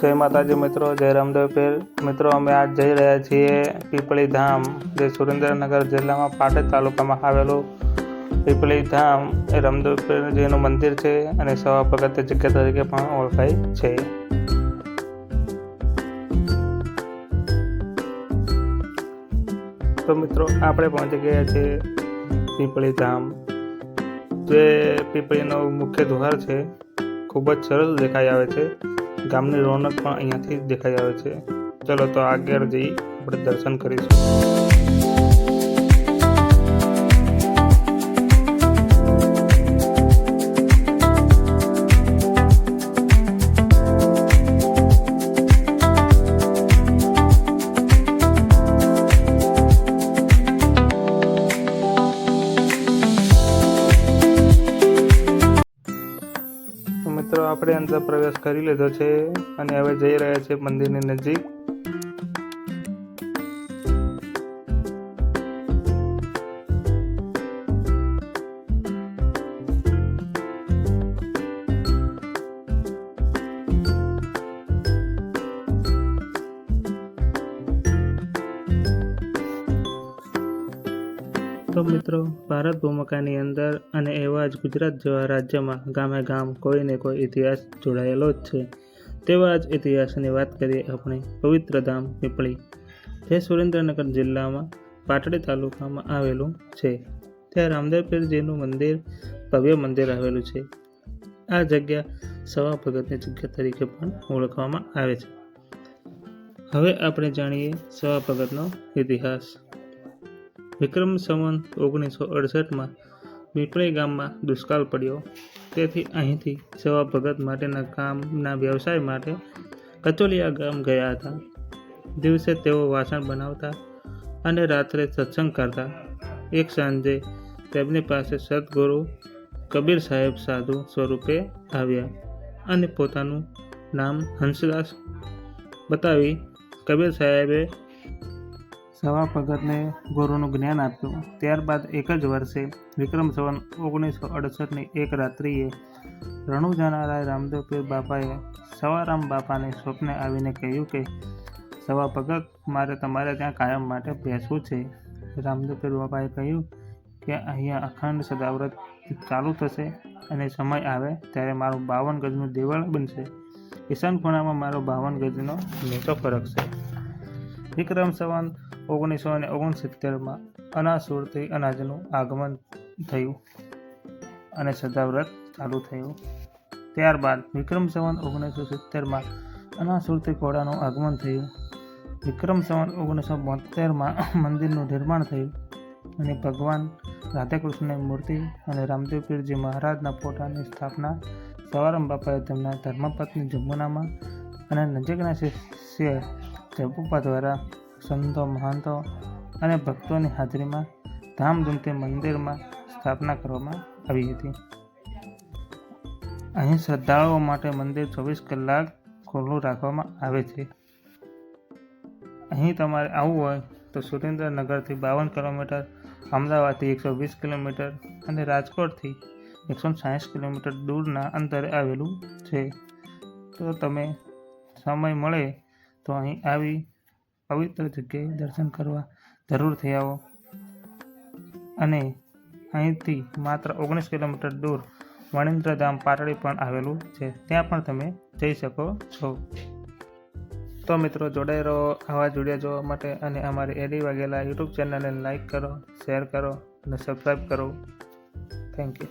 જય માતાજી મિત્રો, જય રામદેવ પીર મિત્રો, અમે આજ જઈ રહ્યા છીએ પીપળી ધામ, જે સુરેન્દ્રનગર જિલ્લામાં પાટણ તાલુકામાં આવેલું પીપળી ધામ. એ રામદેવ પીરજીનું મંદિર છે અને સવા પગથિયા જગ્યા તરીકે પણ ઓળખાય છે. તો મિત્રો, આપણે પહોંચી ગયા છીએ પીપળી ધામ, જે પીપળીનો મુખ્ય દ્વાર છે. ખૂબ જ સરસ દેખાઈ આવે છે. ગામની રોનક પણ અહીંયાથી દેખાઈ આવે છે. ચલો તો આગળ જઈ આપણે દર્શન કરીશું. આપણે અંદર પ્રવેશ કરી લીધો છે અને હવે જઈ રહ્યા છે મંદિરની નજીક. તો મિત્રો, ભારત ભૂમિકાની અંદર અને એવા જ ગુજરાત જેવા રાજ્યમાં ગામે ગામ કોઈને કોઈ ઇતિહાસ જોડાયેલો જ છે. તેવા જ ઇતિહાસની વાત કરીએ આપણે પવિત્ર ધામ પીપળી, જે સુરેન્દ્રનગર જિલ્લામાં પાટડી તાલુકામાં આવેલું છે. ત્યાં રામદેવપીરજીનું મંદિર, ભવ્ય મંદિર આવેલું છે. આ જગ્યા સવા ભગતની જગ્યા તરીકે પણ ઓળખવામાં આવે છે. હવે આપણે જાણીએ સવા ભગતનો ઇતિહાસ. વિક્રમ સંવંત ઓગણીસો અડસઠમાં પીપળી ગામમાં દુષ્કાળ પડ્યો. તેથી અહીંથી સેવા ભગત માટેના કામના વ્યવસાય માટે કચોલિયા ગામ ગયા હતા. દિવસે તેઓ વાસણ બનાવતા અને રાત્રે સત્સંગ કરતા. એક સાંજે તેમની પાસે સદગુરુ કબીર સાહેબ સાધુ સ્વરૂપે આવ્યા અને પોતાનું નામ હંસદાસ બતાવી કબીર સાહેબે સવા ભગતને ગુરુનું જ્ઞાન આપ્યું. ત્યારબાદ એક જ વર્ષે વિક્રમ સંવત ઓગણીસો અડસઠની એક રાત્રિએ રણુજાનારાય રામદેવ પીર બાપાએ સવારામ બાપાને સ્વપ્ને આવીને કહ્યું કે, સવા ભગત, મારે તમારે ત્યાં કાયમ માટે બેસવું છે. રામદેવ પીર બાપાએ કહ્યું કે, અહીંયા અખંડ સદાવ્રત ચાલુ થશે અને સમય આવે ત્યારે મારું બાવન ગજનું દેવળ બનશે. ઈશાન ખૂણામાં મારો બાવન ગજનો નેતો ફરક છે વિક્રમ સંવત ઓગણીસો અને ઓગણસિત્તેરમાં અનાસુરથી અનાજનું આગમન થયું અને સદાવ્રત ચાલુ થયું. ત્યારબાદ વિક્રમ સંવત ઓગણીસો સિત્તેરમાં અનાસુરથી ઘોડાનું આગમન થયું. વિક્રમ સંવત ઓગણીસો બોતેરમાં મંદિરનું નિર્માણ થયું અને ભગવાન રાધાકૃષ્ણની મૂર્તિ અને રામદેવ પીરજી મહારાજના ફોટાની સ્થાપના સવારામ બાપાએ તેમના ધર્મપત્ની જમુનામાં અને નજીકના શિષ્ય જપુપા દ્વારા સંતો, મહંતો અને ભક્તોની હાજરીમાં ધામધૂમથી મંદિરમાં સ્થાપના કરવામાં આવી હતી. અહીં શ્રદ્ધાળુઓ માટે મંદિર ચોવીસ કલાક ખુલ્લું રાખવામાં આવે છે. અહીં તમારે આવવું હોય તો સુરેન્દ્રનગરથી બાવન કિલોમીટર, અમદાવાદથી એકસો વીસ કિલોમીટર અને રાજકોટથી એકસો સાઠ કિલોમીટર દૂરના અંતરે આવેલું છે. તો તમે સમય મળે તો અહીં આવી પવિત્ર જગ્યાએ દર્શન કરવા જરૂરથી આવો અને અહીંથી માત્ર ઓગણીસ કિલોમીટર દૂર વણિન્દ્રધામ પાટડી પણ આવેલું છે. ત્યાં પણ તમે જઈ શકો છો. તો મિત્રો, જોડાઈ રહો, આવા જોડિયા જોવા માટે અને અમારી એડી વાગેલા યુટ્યુબ ચેનલને લાઇક કરો, શેર કરો અને સબસ્ક્રાઈબ કરો. Thank you.